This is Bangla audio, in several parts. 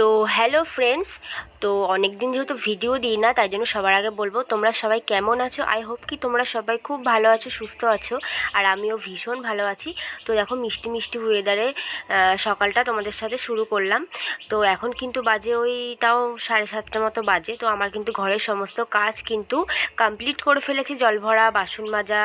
তো হ্যালো ফ্রেন্ডস তো অনেক দিন যেহেতু ভিডিও দিই না, তাই জন্য সবার আগে বলব তোমরা সবাই কেমন আছো? আই হোপ কি তোমরা সবাই খুব ভালো আছো, সুস্থ আছো, আর আমিও ভীষণ ভালো আছি। তো দেখো মিষ্টি মিষ্টি ওয়েদারে সকালটা তোমাদের সাথে শুরু করলাম। তো এখন কিন্তু বাজে ওই তাও সাড়ে সাতটা মতো বাজে, তো আমার কিন্তু ঘরের সমস্ত কাজ কিন্তু কমপ্লিট করে ফেলেছি, জল ভরা, বাসন মাজা,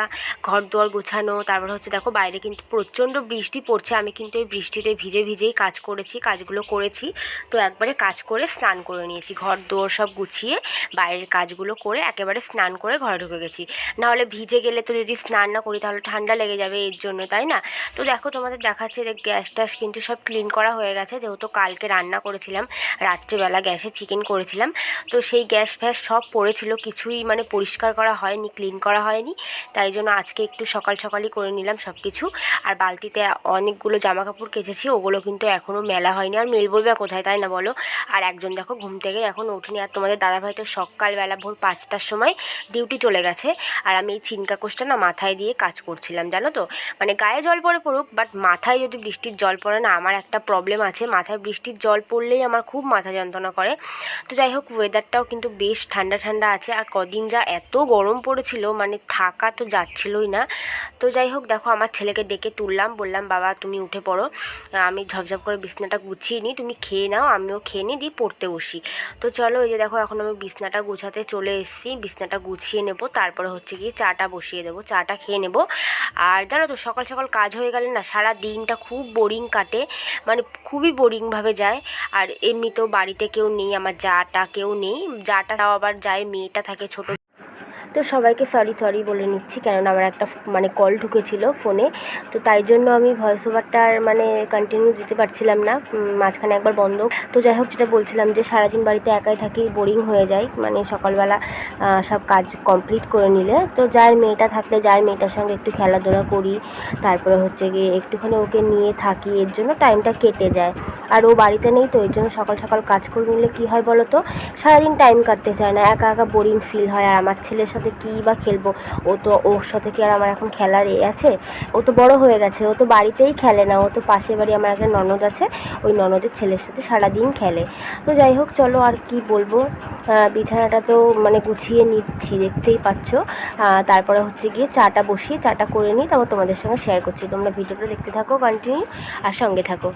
ঘর দুয়ার গোছানো, তারপর হচ্ছে দেখো বাইরে কিন্তু প্রচণ্ড বৃষ্টি পড়ছে, আমি কিন্তু এই বৃষ্টিতে ভিজে ভিজেই কাজ করেছি, কাজগুলো করেছি। তো একবারে কাজ করে স্নান করে নিয়েছি। ঘর দোর সব গুছিয়ে বাইরের কাজগুলো করে একেবারে স্নান করে ঘরে ঢুকে গেছি। নাহলে ভিজে গেলে তো যদি স্নান না করি তাহলে ঠান্ডা লেগে যাবে এর জন্য, তাই না? তো দেখো তোমাদের দেখাচ্ছে যে গ্যাস ট্যাস কিন্তু সব ক্লিন করা হয়ে গেছে। যেহেতু কালকে রান্না করেছিলাম, রাত্রেবেলা গ্যাসে চিকেন করেছিলাম, তো সেই গ্যাস ফ্যাস সব পড়েছিল। কিছুই মানে পরিষ্কার করা হয়নি, ক্লিন করা হয়নি। তাই জন্য আজকে একটু সকাল সকালই করে নিলাম সব কিছু আর বালতিতে অনেকগুলো জামা কাপড় কেচেছি, ওগুলো কিন্তু এখনও মেলা হয়নি। আর মেলবই বা কোথায়, তাই না বলো। আর একজন দেখো ঘুম থেকে এখন ওঠেনি। আর তোমাদের দাদাভাই তো সকালবেলা ভোর পাঁচটার সময় ডিউটি চলে গেছে। আর আমি এই চিনকা কোষটা না মাথায় দিয়ে কাজ করছিলাম, জানো তো? মানে গায়ে জল পড়ে পড়ুক বাট মাথায় যদি বৃষ্টির জল পড়ে না, আমার একটা প্রবলেম আছে। মাথায় বৃষ্টির জল পড়লেই আমার খুব মাথা যন্ত্রণা করে। তো যাই হোক ওয়েদারটাও কিন্তু বেশ ঠান্ডা ঠান্ডা আছে। আর কদিন যা এত গরম পড়েছিল মানে থাকা তো যাচ্ছিলই না। তো যাই হোক, দেখো আমার ছেলেকে ডেকে তুললাম, বললাম, বাবা, তুমি উঠে পড়ো। আমি ঝপঝপ করে বিছনাটা গুছিয়ে নিই, তুমি খেয়ে নাও আমিও খেয়ে নিই, দিয়ে পড়তে বসি। তো চলো এই যে দেখো, এখন আমি বিছনাটা গুছাতে চলে এসেছি। বিছনাটা গুছিয়ে নেব, তারপরে হচ্ছে গিয়ে চাটা বসিয়ে দেবো। চাটা খেয়ে নেব। আর জানো তো, সকাল সকাল কাজ হয়ে গেলে না, সারা দিনটা খুব বোরিং কাটে। মানে খুবই বোরিংভাবে যায়। আর এমনিতেও বাড়িতে কেউ নেই, আমার যাটা কেউ নেই। যাটা তাও আবার যায়, মেয়েটা থাকে ছোটো তো সবাইকে সরি সরি বলে নিচ্ছি, কেননা আমার একটা মানে কল ঢুকেছিল ফোনে তো তাই জন্য আমি ভয়েস ওভারটার মানে কন্টিনিউ দিতে পারছিলাম না। মাঝখানে একবার বন্ধ। তো যাই হোক, যেটা বলছিলাম যে সারাদিন বাড়িতে একাই থাকি বোরিং হয়ে যায় মানে সকালবেলা সব কাজ কমপ্লিট করে নিলে। তো যার মেয়েটা থাকলে, যার মেয়েটার সঙ্গে একটু খেলাধুলা করি, তারপরে হচ্ছে গিয়ে একটুখানি ওকে নিয়ে থাকি। এর জন্য টাইমটা কেটে যায়। আর ও বাড়িতে নেই তো, এর জন্য সকাল সকাল কাজ করে নিলে কী হয় বলো তো সারাদিন টাইম কাটতে চায় না। একা একা বোরিং ফিল হয়। আর আমার ছেলের সাথে কী বা খেলব। ও তো ওর সাথে কি আর আমার এখন খেলার এ আছে? ও তো বড় হয়ে গেছে, ও তো বাড়িতেই খেলে না, ও তো পাশের বাড়ি আমার একটা ননদ আছে, ওই ননদের ছেলের সাথে সারাদিন খেলে। তো যাই হোক, চলো আর কি বলব? বিছানাটা তো মানে গুছিয়ে নিচ্ছি, দেখতেই পাচ্ছ। তারপরে হচ্ছে গিয়ে চাটা বসিয়ে, চাটা করে নিই তারপর তোমাদের সঙ্গে শেয়ার করছি। তোমরা ভিডিওটা দেখতে থাকো কন্টিনিউ আর সঙ্গে থাকো।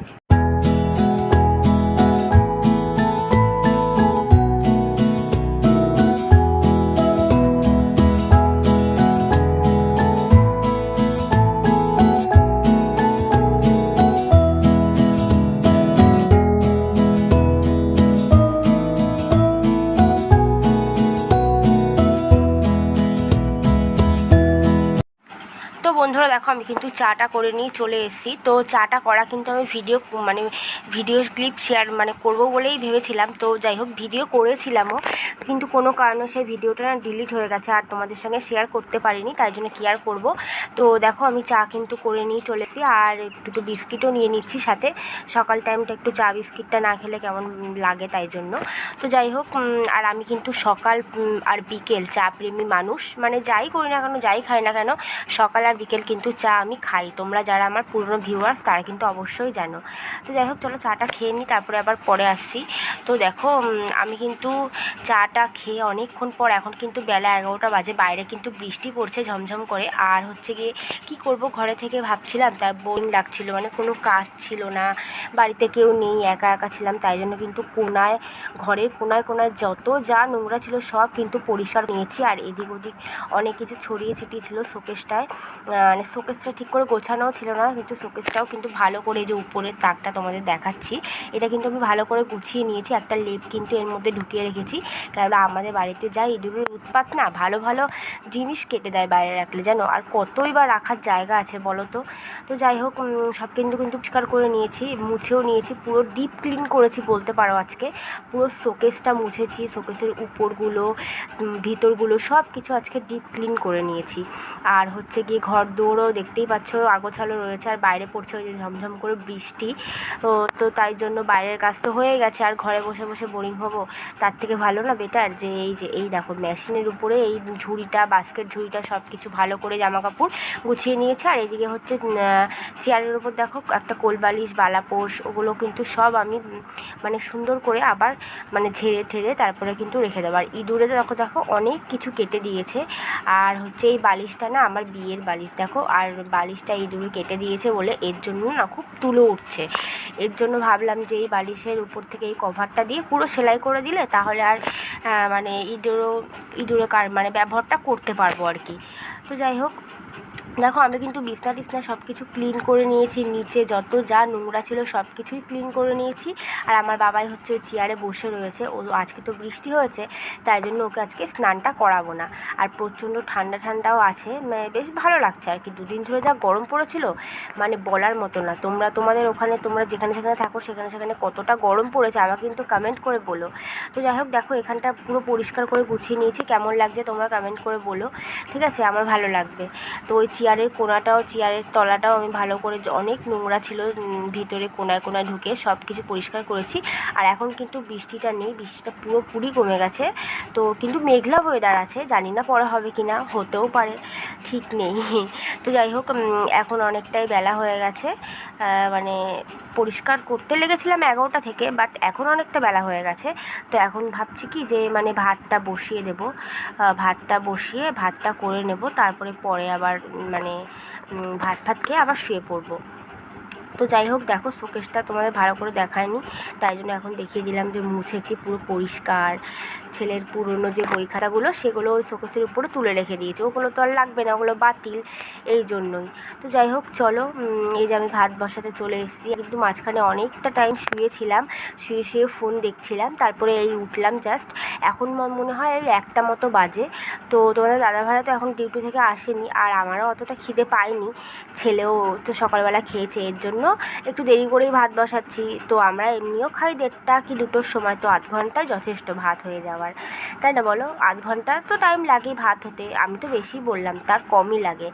চাটা করে নিয়ে চলে এসেছি। তো চাটা করা কিন্তু আমি ভিডিও মানে ভিডিও ক্লিপ শেয়ার মানে করব বলেই ভেবেছিলাম। তো যাই হোক ভিডিও করেছিলামও। কিন্তু কোনো কারণে সেই ভিডিওটা না ডিলিট হয়ে গেছে আর তোমাদের সঙ্গে শেয়ার করতে পারিনি, তাই জন্য কি আর করব? তো দেখো, আমি চা কিন্তু করে নিয়ে চলে এসেছি আর একটু বিস্কিটও নিয়ে নিচ্ছি সাথে। সকাল টাইমটা একটু চা বিস্কিটটা না খেলে কেমন লাগে তাই জন্য। তো যাই হোক আর আমি কিন্তু সকাল আর বিকেল চা প্রেমী মানুষ। মানে যাই করি না কেন, যাই খাই না কেন, সকাল আর বিকেল কিন্তু চা আমি খাই। তোমরা যারা আমার পুরনো ভিউয়ার্স তারা কিন্তু অবশ্যই জানো। তো যাই হোক, চলো চাটা খেয়ে নিই তারপরে আবার পরে আসছি। তো দেখো আমি কিন্তু চাটা খেয়ে অনেকক্ষণ পর, এখন কিন্তু বেলা এগারোটা বাজে, বাইরে কিন্তু বৃষ্টি পড়ছে ঝমঝম করে। আর হচ্ছে গিয়ে, কি করব ঘরে থেকে ভাবছিলাম, তাই বোরিং লাগছিল মানে কোনো কাজ ছিল না, বাড়িতে কেউ নেই, একা একা ছিলাম, তাই জন্য কিন্তু কোনায়, ঘরের কোনায় কোনায় যত যা নোংরা ছিল, সব কিন্তু পরিষ্কার নিয়েছি। আর এদিক ওদিক অনেক কিছু ছড়িয়ে ছিটিয়ে ছিল শোকেসটায় মানে শোকেসটা ঠিক করে গোছানোও ছিল না, কিন্তু শোকেসটাও কিন্তু ভালো করে যে উপরের তাকটা তোমাদের দেখাচ্ছি। এটা কিন্তু আমি ভালো করে গুছিয়ে নিয়েছি, একটা লেপ কিন্তু এর মধ্যে ঢুকিয়ে রেখেছি। কেননা আমাদের বাড়িতে যাই ইঁদুরের উৎপাত না ভালো ভালো জিনিস কেটে দেয় বাইরে রাখলে, জানো? আর কতই বা রাখার জায়গা আছে বলো তো? তো যাই হোক সব কিন্তু কিন্তু পরিষ্কার করে নিয়েছি, মুছেও নিয়েছি, পুরো ডিপ ক্লিন করেছি বলতে পারো আজকে। পুরো শোকেসটা মুছেছি, শোকেসের উপরগুলো ভিতরগুলো সব কিছু আজকে ডিপ ক্লিন করে নিয়েছি। আর হচ্ছে গিয়ে ঘর দৌড়ও দেখতেই পাচ্ছ আগোছালো রয়েছে আর বাইরে পড়ছে ওই যে ঝমঝম করে বৃষ্টি। তো তো তাই জন্য বাইরের কাজ তো হয়ে গেছে, আর ঘরে বসে বসে বোরিং হব। তার থেকে ভালো না বেটার যে এই যে, এই দেখো মেশিনের উপরে এই ঝুড়িটা বাস্কেট ঝুড়িটা সব কিছু ভালো করে জামা কাপড় গুছিয়ে নিয়েছে। আর এদিকে হচ্ছে চেয়ারের উপর দেখো একটা কোলবালিশ বালাপোষ ওগুলো কিন্তু সব আমি মানে সুন্দর করে আবার মানে ঝেড়ে ঠেড়ে তারপরে কিন্তু রেখে দেবো। আর ইঁদুরে দেখো দেখো অনেক কিছু কেটে দিয়েছে। আর হচ্ছে এই বালিশটা না আমার বিয়ের বালিশ, দেখো। আর বালিশটা ইঁদুর কেটে দিয়েছে বলে এর জন্য না খুব তুলো উঠছে। এর জন্য ভাবলাম যে এই বালিশের উপর থেকে এই কভারটা দিয়ে পুরো সেলাই করে দিলে তাহলে আর মানে ইঁদুরও ইঁদুরে কার মানে ব্যবহারটা করতে পারব আর কি। তো যাই হোক দেখো, আমি কিন্তু বিছনা টিছনা সব কিছু ক্লিন করে নিয়েছি, নিচে যত যা নোংরা ছিল সব কিছুই ক্লিন করে নিয়েছি। আর আমার বাবাই হচ্ছে চেয়ারে বসে রয়েছে, ও আজকে তো বৃষ্টি হয়েছে, তাই জন্য ওকে আজকে স্নানটা করাবো না। আর প্রচণ্ড ঠান্ডা ঠান্ডাও আছে মানে বেশ ভালো লাগছে আর কি, দুদিন ধরে যা গরম পড়েছিল মানে বলার মতো না। তোমরা তোমাদের ওখানে, তোমরা যেখানে সেখানে থাকো, সেখানে সেখানে কতটা গরম পড়েছে, আমাকে কিন্তু কমেন্ট করে বলো। তো যাই হোক, দেখো, এখানটা পুরো পরিষ্কার করে গুছিয়ে নিয়েছি, কেমন লাগছে তোমরা কমেন্ট করে বলো, ঠিক আছে? আমার ভালো লাগবে। তো ওই চেয়ারের কোনাটাও, চেয়ারের তলাটাও আমি ভালো করে অনেক নোংরা ছিল ভিতরে কোনায় কোনায় ঢুকে সব কিছু পরিষ্কার করেছি। আর এখন কিন্তু বৃষ্টিটা নেই, বৃষ্টিটা পুরোপুরি কমে গেছে। তো কিন্তু মেঘলা ওয়েদার আছে, জানি না পরে হবে কি না হতেও পারে, ঠিক নেই। তো যাই হোক এখন অনেকটাই বেলা হয়ে গেছে। মানে পরিষ্কার করতে লেগেছিলাম এগারোটা থেকে বাট এখন অনেকটা বেলা হয়ে গেছে। তো এখন ভাবছি কি যে মানে ভাতটা বসিয়ে দেব। ভাতটা বসিয়ে ভাতটা করে নেব, তারপরে পরে আবার মানে ভাত ভাত খেয়ে আবার শুয়ে পড়ব। তো যাই হোক, দেখো শোকেসটা তোমাদের ভালো করে দেখায়নি। তাই জন্য এখন দেখিয়ে দিলাম যে মুছেছি পুরো পরিষ্কার। ছেলের পুরনো যে বই খাতাগুলো, সেগুলো ওই শোকেসের উপরে তুলে রেখে দিয়েছে। ওগুলো তো আর লাগবে না, ওগুলো বাতিল এই জন্যই। তো যাই হোক, চলো এই যে আমি ভাত বসাতে চলে এসেছি। কিন্তু মাঝখানে অনেকটা টাইম শুয়েছিলাম, শুয়ে শুয়ে ফোন দেখছিলাম, তারপরে এই উঠলাম জাস্ট এখন মনে হয় এই একটা মতো বাজে। তো তোমাদের দাদাভাই তো এখন ডিউটি থেকে আসেনি, আর আমারও অতটা খিদে পায়নি। ছেলেও তো সকালবেলা খেয়েছে, এর জন্য একটু দেরি করেই ভাত বসাচ্ছি। তো আমরা এমনিও খাই দেড়টা কি দুটোর সময়, তো আধ ঘন্টায় যথেষ্ট ভাত হয়ে যাওয়ার। তাই না বলো? আধ ঘণ্টা তো টাইম লাগেই ভাত হতে। আমি তো বেশি বললাম, তার কমই লাগে।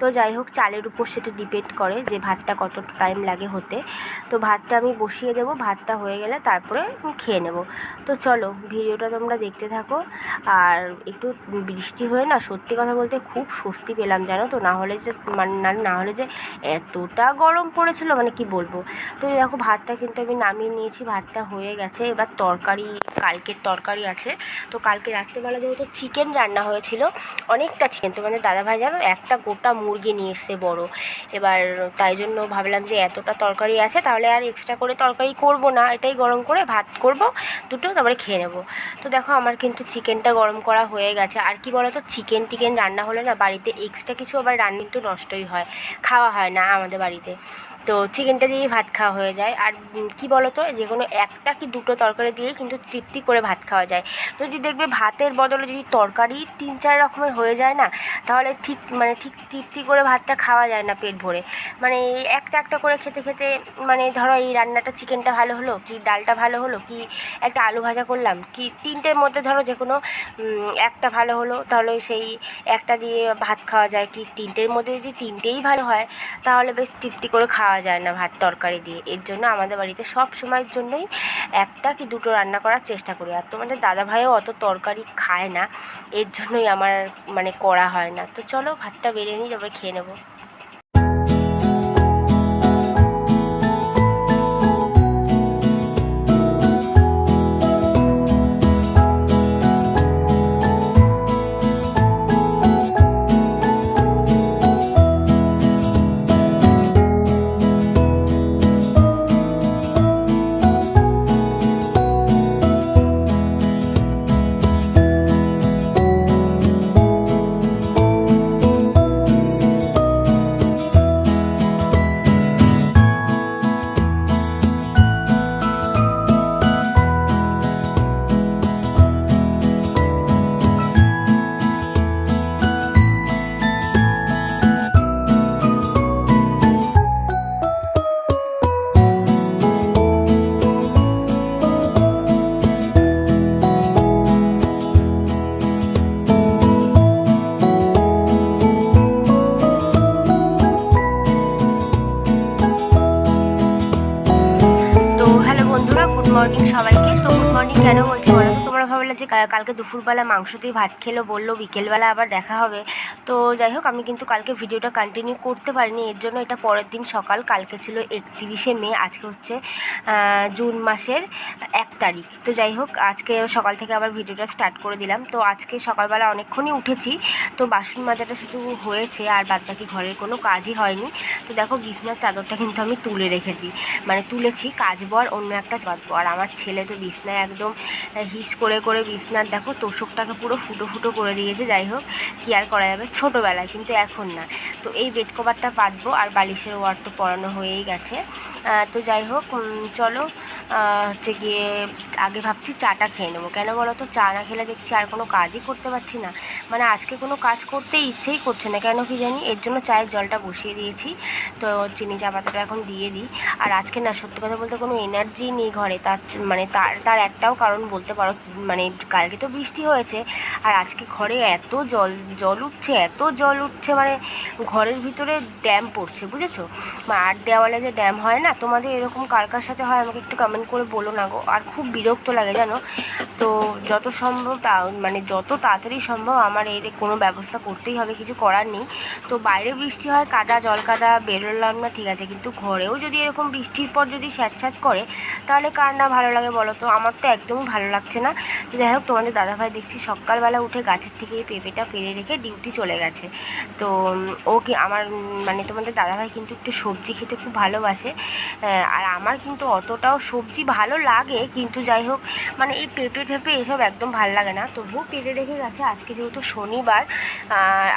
তো যাই হোক, চালের উপর সেটা ডিপেন্ড করে যে ভাতটা কত টাইম লাগে হতে। তো ভাতটা আমি বসিয়ে দেবো, ভাতটা হয়ে গেলে তারপরে খেয়ে নেব। তো চলো, ভিডিওটা তোমরা দেখতে থাকো। আর একটু বৃষ্টি হয়ে না, সত্যি কথা বলতে খুব স্বস্তি পেলাম, জানো তো? না হলে যে মানে না হলে যে এতটা গরম পড়েছিল মানে কি বলব? তো দেখো, ভাতটা কিন্তু আমি নামিয়ে নিয়েছি, ভাতটা হয়ে গেছে। এবার তরকারি, কালকের তরকারি আছে। তো কালকে রাত্রেবেলা যেহেতু চিকেন রান্না হয়েছিল, অনেকটা চিকেন তোমাদের দাদাভাই জানো, একটা গোটা মুরগি নিয়ে এসছে বড়ো। এবার তাই জন্য ভাবলাম যে এতটা তরকারি আছে, তাহলে আর এক্সট্রা করে তরকারি করব না। এটাই গরম করে ভাত করব, দুটো তারপরে খেয়ে নেব। তো দেখো আমার কিন্তু চিকেনটা গরম করা হয়ে গেছে। আর কি বলো তো চিকেন টিকেন রান্না হলে না বাড়িতে এক্সট্রা কিছু আবার রান্না কিন্তু নষ্টই হয়, খাওয়া হয় না আমাদের বাড়িতে। তো চিকেনটা দিয়েই ভাত খাওয়া হয়ে যায়। আর কি বলো তো যে কোনো একটা কি দুটো তরকারি দিয়েই কিন্তু তৃপ্তি করে ভাত খাওয়া যায়। যদি দেখবে ভাতের বদলে যদি তরকারি তিন চার রকমের হয়ে যায় না, তাহলে ঠিক মানে ঠিক তৃপ্তি করে ভাতটা খাওয়া যায় না পেট ভরে। মানে একটা একটা করে খেতে খেতে মানে ধরো এই রান্নাটা চিকেনটা ভালো হলো, কি ডালটা ভালো হলো, কি একটা আলু ভাজা করলাম, কি তিনটের মধ্যে ধরো যে কোনো একটা ভালো হলো, তাহলে সেই একটা দিয়ে ভাত খাওয়া যায়, কি তিনটের মধ্যে যদি তিনটেই ভালো হয়, তাহলে বেশ তৃপ্তি করে খাওয়া যায় না ভাত তরকারি দিয়ে। এর জন্য আমাদের বাড়িতে সব সময়ের জন্যই একটা কি দুটো রান্না করার চেষ্টা করি। আর তোমাদের দাদা ভাইও অত তরকারি খায় না। এর জন্যই আমার মানে করা হয় না। তো চলো ভাতটা বেড়ে নিই, তারপরে খেয়ে নেব। মর্নিং সবাইকে। তো গুড মর্নিং কেন বলছি বলো? তো যে কালকে দুপুরবেলা মাংস দিয়ে ভাত খেলো, বলল বিকেলবেলা আবার দেখা হবে। তো যাই হোক, আমি কিন্তু কালকে ভিডিওটা কন্টিনিউ করতে পারিনি। এর জন্য এটা পরের দিন সকাল, কালকে ছিল একত্রিশে মে, আজকে হচ্ছে জুন মাসের এক তারিখ। তো যাই হোক, আজকে সকাল থেকে আবার ভিডিওটা স্টার্ট করে দিলাম। তো আজকে সকালবেলা অনেকক্ষণই উঠেছি। তো বাসন মাজাটা শুধু হয়েছে আর বাদবাকি ঘরের কোনো কাজই হয়নি। তো দেখো, বিছনার চাদরটা কিন্তু আমি তুলে রেখেছি। মানে তুলেছি, কাজ আর অন্য একটা চাঁদবো আর আমার ছেলে তো বিছনায় একদম হিস করে করে বিছনার, দেখো তোষকটাকে পুরো ফুটো ফুটো করে দিয়েছে, যাই হোক, কি আর করা যাবে? ছোটোবেলায়, কিন্তু এখন না। তো এই বেড কভারটা পাতবো, আর বালিশের ওয়ার তো পরানো হয়েই গেছে। তো যাই হোক চলো হচ্ছে গিয়ে আগে ভাবছি চাটা খেয়ে নেব। কেন বলো তো? চা না খেলে দেখছি আর কোনো কাজই করতে পারছি না। মানে আজকে কোনো কাজ করতে ইচ্ছেই করছে না। কেন কি জানি? এর জন্য চায়ের জলটা বসিয়ে দিয়েছি। তো চিনি, চা পাতাটা এখন দিয়ে দিই। আর আজকে না, সত্যি কথা বলতে কোনো এনার্জি নেই ঘরে। তার মানে তার তার একটাও কারণ বলতে পারো মানে কালকে তো বৃষ্টি হয়েছে, আর আজকে ঘরে এত জল জল উঠছে, এত জল উঠছে মানে ঘরের ভিতরে ড্যাম পড়ছে, বুঝেছ? আর দেওয়ালে যে ড্যাম হয় না, তোমাদের এরকম কার কার সাথে হয় আমাকে একটু কমেন্ট করে বলো না গো। আর খুব বিরক্ত লাগে, জানো? তো যত সম্ভব তা মানে যত তাড়াতাড়ি সম্ভব আমার এর কোনো ব্যবস্থা করতেই হবে, কিছু করার নেই। তো বাইরে বৃষ্টি হয়, কাদা, জল কাদা, বেরোলাম না, ঠিক আছে। কিন্তু ঘরেও যদি এরকম বৃষ্টির পর যদি স্যাঁতস্যাঁত করে, তাহলে কার না ভালো লাগে বলো তো? আমার তো একদমই ভালো লাগছে না। যাই হোক, তোমাদের দাদাভাই দেখছি সকালবেলা উঠে গাছের থেকে পেঁপেটা পেরে রেখে ডিউটি চলে গেছে। তো ও কি আমার মানে তোমাদের দাদাভাই কিন্তু একটু সবজি খেতে খুব ভালোবাসে। আর আমার কিন্তু অতটাও সবজি ভালো লাগে, কিন্তু যাই হোক মানে এই পেঁপে টেপে এসব একদম ভালো লাগে না। তবুও পেরে রেখে গেছে। আজকে যেহেতু শনিবার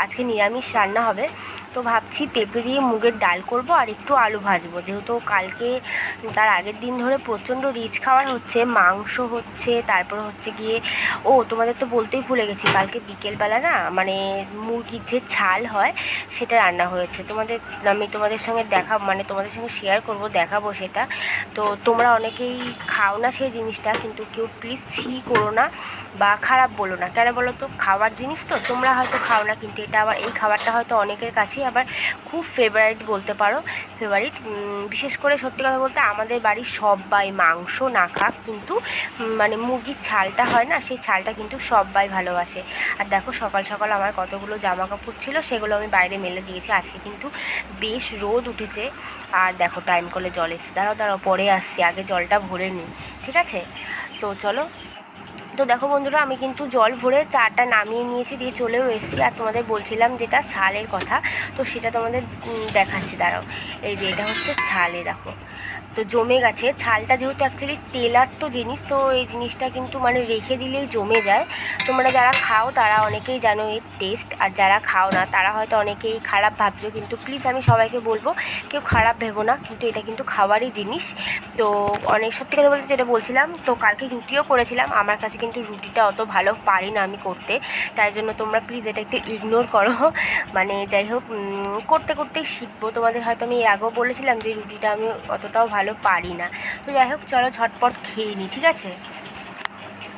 আজকে নিরামিষ রান্না হবে। তো ভাবছি পেঁপে দিয়ে মুগের ডাল করব আর একটু আলু ভাজবো। যেহেতু কালকে তার আগের দিন ধরে প্রচণ্ড রিচ খাওয়ার হচ্ছে, মাংস হচ্ছে, তারপর হচ্ছে গিয়ে, ও তোমাদের তো বলতেই ভুলে গেছি, কালকে বিকেলবেলা না মানে মুরগির যে ছাল হয়, সেটা রান্না হয়েছে। তোমাদের, আমি তোমাদের সঙ্গে দেখা মানে তোমাদের সঙ্গে শেয়ার করব, দেখাবো সেটা। তো তোমরা অনেকেই খাও না সেই জিনিসটা, কিন্তু কেউ প্লিজ ছি করো না বা খারাপ বলো না। কেন বলো তো? খাওয়ার জিনিস তো, তোমরা হয়তো খাও না, কিন্তু এটা আবার, এই খাবারটা হয়তো অনেকের কাছেই আবার খুব ফেভারিট বলতে পারো ফেভারিট বিশেষ করে সত্যি কথা বলতে আমাদের বাড়ির সবাই মাংস না খাক, কিন্তু মানে মুরগির ছালটা হয় না, সেই ছালটা কিন্তু সবাই ভালোবাসে। আর দেখো সকাল সকাল আমার কতগুলো জামা কাপড় ছিল, সেগুলো আমি বাইরে মেলে দিয়েছি। আজকে কিন্তু বেশ রোদ উঠেছে। আর দেখো টাইম করলে জল এসছে। দাঁড়াও দাঁড়াও, পরে আসছি। আগে জলটা ভরে নিই, ঠিক আছে? তো চলো। তো দেখো বন্ধুরা, আমি কিন্তু জল ভরে চাটা নামিয়ে নিয়েছি, দিয়ে চলেও এসেছি। আর তোমাদের বলছিলাম যেটা ছালের কথা, তো সেটা তোমাদের দেখাচ্ছি। দাঁড়াও। এই যে এটা হচ্ছে ছালে, দেখো। তো জমে গেছে। ছালটা যেহেতু অ্যাকচুয়ালি তেলার তো জিনিস, তো এই জিনিসটা কিন্তু মানে রেখে দিলেই জমে যায়। তোমরা যারা খাও তারা অনেকেই জানো এর টেস্ট আর যারা খাও না, তারা হয়তো অনেকেই খারাপ ভাবছ, কিন্তু প্লিজ আমি সবাইকে বলব, কেউ খারাপ ভেবো না, কিন্তু এটা কিন্তু খাওয়ারই জিনিস। তো অনেক সত্যি কথা বলতে যেটা বলছিলাম, তো কালকে রুটিও করেছিলাম, আমার কাছে কিন্তু রুটিটা অত ভালো পারি না আমি করতে। তাই জন্য তোমরা প্লিজ এটা একটু ইগনোর করো। মানে যাই হোক করতে করতেই শিখব। তোমাদের হয়তো আমি এর আগেও বলেছিলাম যে রুটিটা আমি অতটাও ভালো পারি না। তো যাই হোক, চলো ঝটপট খেয়ে নিই ঠিক আছে?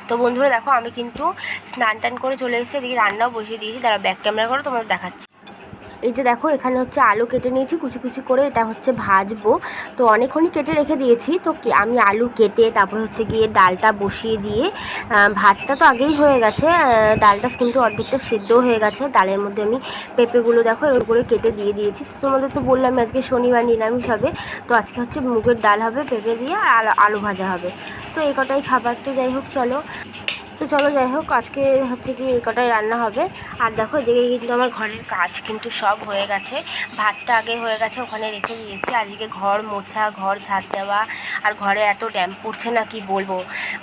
তো বন্ধুরা দেখো, আমি কিন্তু স্নান টান করে চলে এসেছি, এদিকে রান্নাও বসিয়ে দিয়েছি। তারা ব্যাক ক্যামেরা করে, তোমাদের দেখাচ্ছি। এই যে দেখো, এখানে হচ্ছে আলু কেটে নিয়েছি, কুচি কুচি করে এটা হচ্ছে ভাজবো। তো অনেকক্ষণই কেটে রেখে দিয়েছি, তো আমি আলু কেটে তারপর হচ্ছে গিয়ে ডালটা বসিয়ে দিয়ে ভাতটা তো আগেই হয়ে গেছে ডালটা কিন্তু অর্ধেকটা সেদ্ধ হয়ে গেছে, ডালের মধ্যে আমি পেঁপেগুলো দেখো করে কেটে দিয়ে দিয়েছি। তো তোমাদের তো বললাম আজকে শনিবার নিরামিষ হবে, তো আজকে হচ্ছে মুগের ডাল হবে, পেঁপে দিয়ে আর আলু- আলু ভাজা হবে। তো এই কটাই খাবার, তো যাই হোক, চলো। তো চলো যাই হোক, আজকে হচ্ছে কি এই কটাই রান্না হবে। আর দেখো এদিকে কিন্তু আমার ঘরের কাজ কিন্তু সব হয়ে গেছে। ভাতটা আগে হয়ে গেছে, ওখানে রেখে দিয়েছি। আর এদিকে ঘর মোছা, ঘর ঝাড় দেওয়া, আর ঘরে এত ড্যাম পড়ছে না, কি বলব?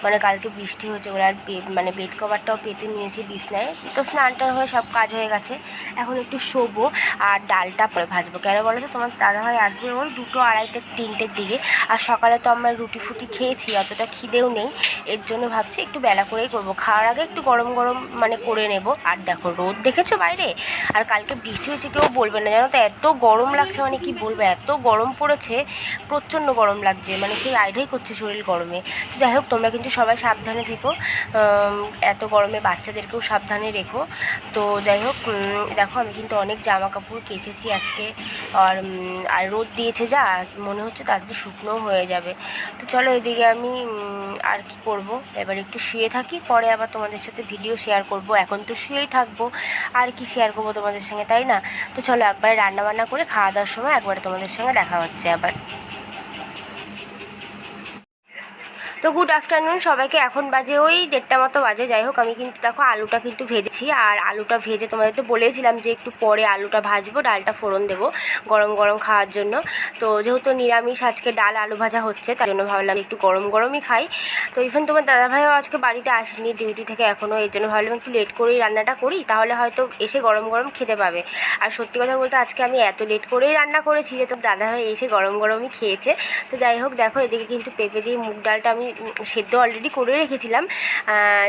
মানে কালকে বৃষ্টি হয়েছে ওরা আর মানে বেড কভারটাও পেতে নিয়েছি বিছনায়। তো স্নানটা হয়ে সব কাজ হয়ে গেছে। এখন একটু শোবো আর ডালটা পরে ভাজবো। কেন বলো তো? তোমার দাদাভাই আসবে ওই দুটো আড়াইটে, তিনটের দিকে। আর সকালে তো আমরা রুটি ফুটি খেয়েছি, অতটা খিদেও নেই। এর জন্য ভাবছি একটু বেলা করেই করব। খাওয়ার আগে একটু গরম গরম মানে করে নেব। আর দেখো, রোদ দেখেছ বাইরে? আর কালকে বৃষ্টি হয়েছে, কেউ বলবে না। জানো তো, এত গরম লাগছে মানে কি বলব, এত গরম পড়েছে, প্রচণ্ড গরম লাগছে। মানে সেই আইডাই করছে শরীর গরমে। তো যাই হোক, তোমরা কিন্তু সবাই সাবধানে থেকো। এত গরমে বাচ্চাদেরকেও সাবধানে রেখো। তো যাই হোক দেখো, আমি কিন্তু অনেক জামা কাপড় কেচেছি আজকে। আর আর রোদ দিয়েছে যা, মনে হচ্ছে তাড়াতাড়ি শুকনোও হয়ে যাবে। তো চলো, এদিকে আমি আর কি করব? এবার একটু শুয়ে থাকি পরে আবার তোমাদের সাথে ভিডিও শেয়ার করব। এখন তো শুয়েই থাকব। আর কি শেয়ার করব তোমাদের সঙ্গে, তাই না? তো চলো একবারে রান্নাবান্না করে খাওয়া দাওয়ার সময় একবারে তোমাদের সঙ্গে দেখা হচ্ছে আবার। তো গুড আফটারনুন সবাইকে। এখন বাজে ওই দেড়টা মতো বাজে, যাই হোক, আমি কিন্তু দেখো আলুটা কিন্তু ভেজেছি। আর আলুটা ভেজে তোমাদের তো বলেছিলাম যে একটু পরে আলুটা ভাজবো, ডালটা ফোড়ন দেবো গরম গরম খাওয়ার জন্য। তো যেহেতু নিরামিষ, আজকে ডাল আলু ভাজা হচ্ছে, তার জন্য ভাবলাম একটু গরম গরমই খাই। তো ইভেন তোমার দাদাভাইও আজকে বাড়িতে আসেনি ডিউটি থেকে এখনও এর জন্য ভাবলাম একটু লেট করেই রান্নাটা করি, তাহলে হয়তো এসে গরম গরম খেতে পাবে। আর সত্যি কথা বলতে আজকে আমি এত লেট করেই রান্না করেছি যে তোর দাদাভাই এসে গরম গরমই খেয়েছে। তো যাই হোক, দেখো এদিকে কিন্তু পেঁপে দিয়ে মুগ ডালটা আমি সেদ্ধ অলরেডি করে রেখেছিলাম।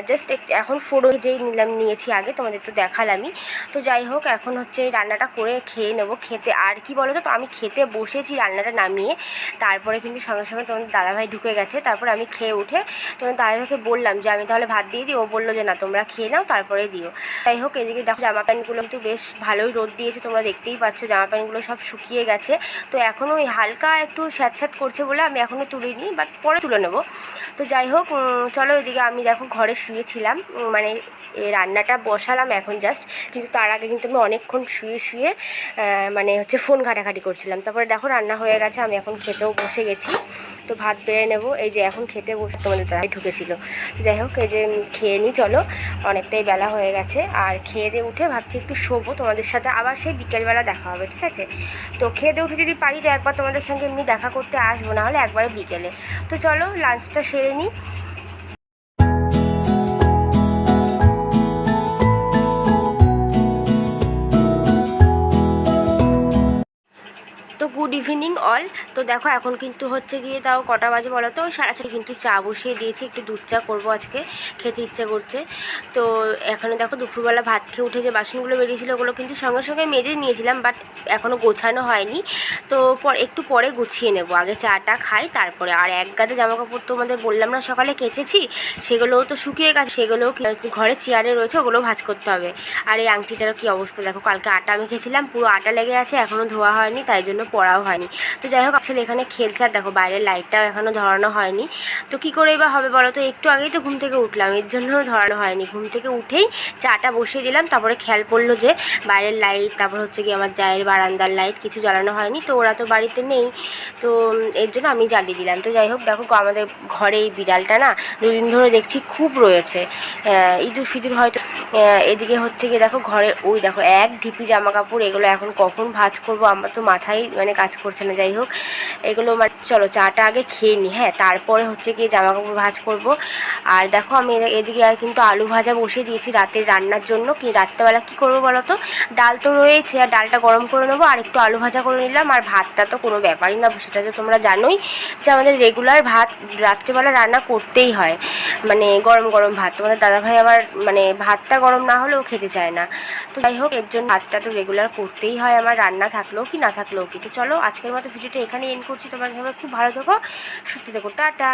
জাস্ট এখন ফোড়ন যেই নিলাম, নিয়েছি আগে, তোমাদের তো দেখালামই। তো যাই হোক, এখন হচ্ছে রান্নাটা করে খেয়ে নেব। খেতে আর কি বলো তো আমি খেতে বসেছি রান্নাটা নামিয়ে। তারপরে কিন্তু সঙ্গে সঙ্গে তোমাদের দাদাভাই ঢুকে গেছে। তারপর আমি খেয়ে উঠে তোমাদের দাদাভাইকে বললাম যে, আমি তাহলে ভাত দিয়ে দিই। ও বলল যে, না, তোমরা খেয়ে নাও, তারপরে দিও। যাই হোক, এদিকে দেখো জামা প্যান্টগুলো কিন্তু বেশ ভালোই রোদ দিয়েছে, তোমরা দেখতেই পাচ্ছ। জামা প্যান্টগুলো সব শুকিয়ে গেছে। তো এখনও ওই হালকা একটু স্যাঁতস্যাঁত করছে বলে আমি এখনও তুলিনি, বাট পরে তুলে নেব। তো যাই হোক চলো ওইদিকে আমি দেখো ঘরে শুয়েছিলাম। মানে এই রান্নাটা বসালাম এখন জাস্ট কিন্তু তার আগে কিন্তু আমি অনেকক্ষণ শুয়ে শুয়ে মানে হচ্ছে ফোন ঘাটাঘাটি করছিলাম। তারপরে দেখো রান্না হয়ে গেছে, আমি এখন খেতেও বসে গেছি। তো ভাত বেড়ে নেব। এই যে এখন খেতে বসে তোমাদের তারাই ঢুকেছিলো। যাই হোক, এই যে খেয়ে নিই চলো। অনেকটাই বেলা হয়ে গেছে। আর খেয়ে দিয়ে উঠে ভাবছি একটু শোবো তোমাদের সাথে। আবার সেই বিকেলবেলা দেখা হবে, ঠিক আছে? তো খেয়ে দিয়ে উঠে যদি পারি তো একবার তোমাদের সঙ্গে এমনি দেখা করতে আসব, না হলে একবারে বিকেলে। তো চলো লাঞ্চটা সেরে নিই ইভিনিং অল তো দেখো, এখন কিন্তু হচ্ছে গিয়ে তাও কটা বাজে বলো তো? ওই সাড়ে কিন্তু চা বসিয়ে দিয়েছি, একটু দুধ চা করব আজকে, খেতে ইচ্ছে করছে। তো এখানে দেখো, দুপুরবেলা ভাত খেয়ে উঠে যে বাসনগুলো বেরিয়েছিল, ওগুলো কিন্তু সঙ্গে সঙ্গে মেজে নিয়েছিলাম বাট এখনও গোছানো হয়নি। তো পর, একটু পরে গুছিয়ে নেব। আগে চাটা খাই, তারপরে আর এক গাদে জামা কাপড় তোমাদের বললাম না, সকালে কেচেছি। সেগুলোও তো শুকিয়ে গেছে, সেগুলোও ঘরে চেয়ারে রয়েছে, ওগুলো ভাজ করতে হবে। আর এই আংটিটারও কী অবস্থা দেখো, কালকে আটা আমি খেয়েছিলাম, পুরো আটা লেগে আছে এখনও ধোয়া হয়নি, তাই জন্য পড়াও হয়নি। তো যাই হোক, আসলে এখানে খেলছে আর দেখো বাইরের লাইটটাও এখনও ধরানো হয়নি। তো কী করেই বা হবে বলো তো? একটু আগেই তো ঘুম থেকে উঠলাম, এর জন্য ধরানো হয়নি। ঘুম থেকে উঠেই চাটা বসিয়ে দিলাম, তারপরে খেয়াল পড়ল যে বাইরের লাইট তারপর হচ্ছে কি আমার জায়ের বারান্দার লাইট কিছু জ্বালানো হয়নি, তো ওরা তো বাড়িতে নেই। তো এর জন্য আমি জ্বালিয়ে দিলাম। তো যাই হোক, দেখো আমাদের ঘরে এই বিড়ালটা না দুদিন ধরে দেখছি খুব রয়েছে। ইঁদুর ফিদুর হয়তো এদিকে হচ্ছে গিয়ে দেখো ঘরে, ওই দেখো এক ঢিপি জামা কাপড় এগুলো এখন কখন ভাজ করব আমার তো মাথায় মানে কাজ করছে না যাই হোক। এগুলো মানে চলো চাটা আগে খেয়ে নিই হ্যাঁ। তারপরে হচ্ছে গিয়ে জামা কাপড় ভাজ করব। আর দেখো, আমি এদিকে আর কিন্তু আলু ভাজা বসিয়ে দিয়েছি রাতের রান্নার জন্য। কি রাত্রেবেলা কী করব বলো তো? ডাল তো রয়েছে, আর ডালটা গরম করে নেব, আর একটু আলু ভাজা করে নিলাম। আর ভাতটা তো কোনো ব্যাপারই না, সেটা তো তোমরা জানোই যে আমাদের রেগুলার ভাত রাত্রেবেলা রান্না করতেই হয়। মানে গরম গরম ভাত। তোমাদের দাদাভাই আবার মানে ভাতটা গরম না হলেও খেতে চায় না। তো যাই হোক, এর জন্য ভাতটা তো রেগুলার করতেই হয়, আমার রান্না থাকলেও কি না থাকলেও কি। তো চলো, আজকের মতো ভিডিওটা এখানেই এন্ড করছি। তোমার খুব ভালো থেকো সুস্থ থেকো। টাটা।